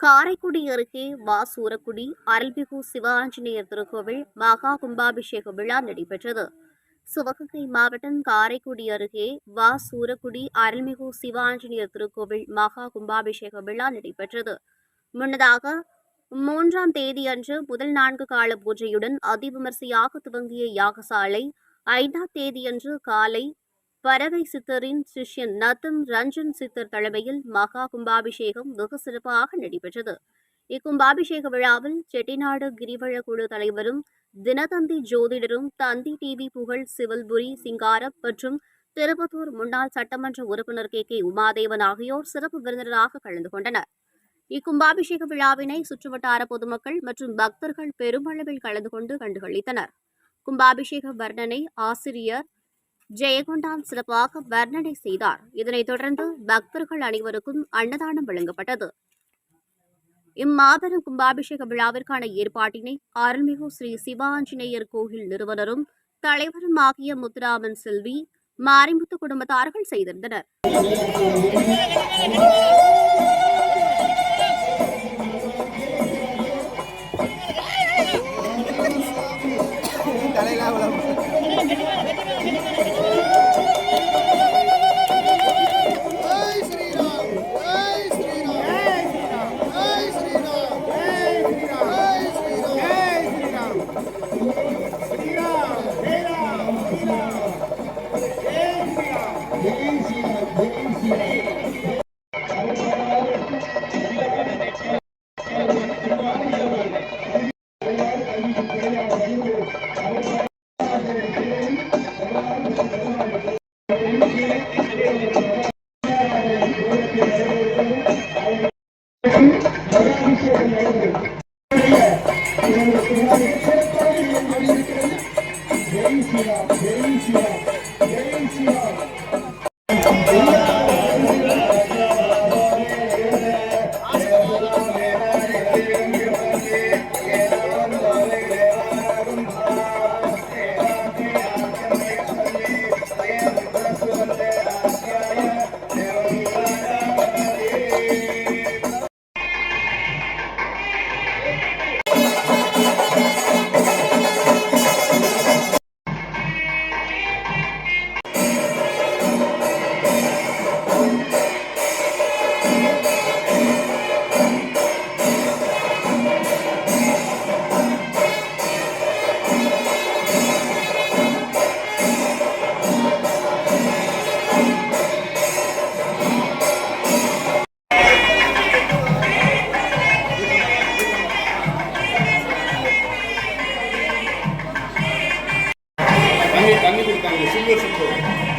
காரைக்குடி அருகே வாசூரக்குடி அருள்மிகு சிவாஞ்சநேயர் திருக்கோவில் மகா கும்பாபிஷேக விழா நடைபெற்றது. சிவகங்கை மாவட்டம் காரைக்குடி அருகே வாசூரக்குடி அருள்மிகு சிவாஞ்சநேயர் திருக்கோவில் மகா கும்பாபிஷேக விழா நடைபெற்றது. முன்னதாக மூன்றாம் தேதியன்று முதல் நான்கு கால பூஜையுடன் அதிவிமர்சையாக துவங்கிய யாகசாலை ஐந்தாம் தேதியன்று காலை பறவை சித்தரின் சிஷ்யன் நத்தம் ரஞ்சன் சித்தர் தலைமையில் மகா கும்பாபிஷேகம் வெகு சிறப்பாக நடைபெற்றது. இக்கும்பாபிஷேக விழாவில் செட்டிநாடு கிரிவல குழு தலைவரும் தினதந்தி ஜோதிடரும் தந்தி டிவி புகழ் சிவல்புரி சிங்காரம் மற்றும் திருப்பத்தூர் முன்னாள் சட்டமன்ற உறுப்பினர் கே. கே. உமாதேவன் ஆகியோர் சிறப்பு விருந்தினராக கலந்து கொண்டனர். இக்கும்பாபிஷேக விழாவினை சுற்றுவட்டார பொதுமக்கள் மற்றும் பக்தர்கள் பெருமளவில் கலந்து கொண்டு கண்டுகளித்தனர். கும்பாபிஷேக வர்ணனை ஆசிரியர் ஜெயகொண்டான் சிறப்பாக வர்ணனை செய்தார். இதனைத் தொடர்ந்து பக்தர்கள் அனைவருக்கும் அன்னதானம் வழங்கப்பட்டது. இம்மாபெரும் கும்பாபிஷேக விழாவிற்கான ஏற்பாட்டினை அருள்மிகு ஸ்ரீ சிவாஞ்சநேயர் கோயில் நிறுவனரும் தலைவரும் ஆகிய முத்துராமன் செல்வி மாரிமுத்து குடும்பத்தார்கள் செய்திருந்தனர். தண்ணி தண்ணி கொடுத்தாங்க சில்வர் Thank you.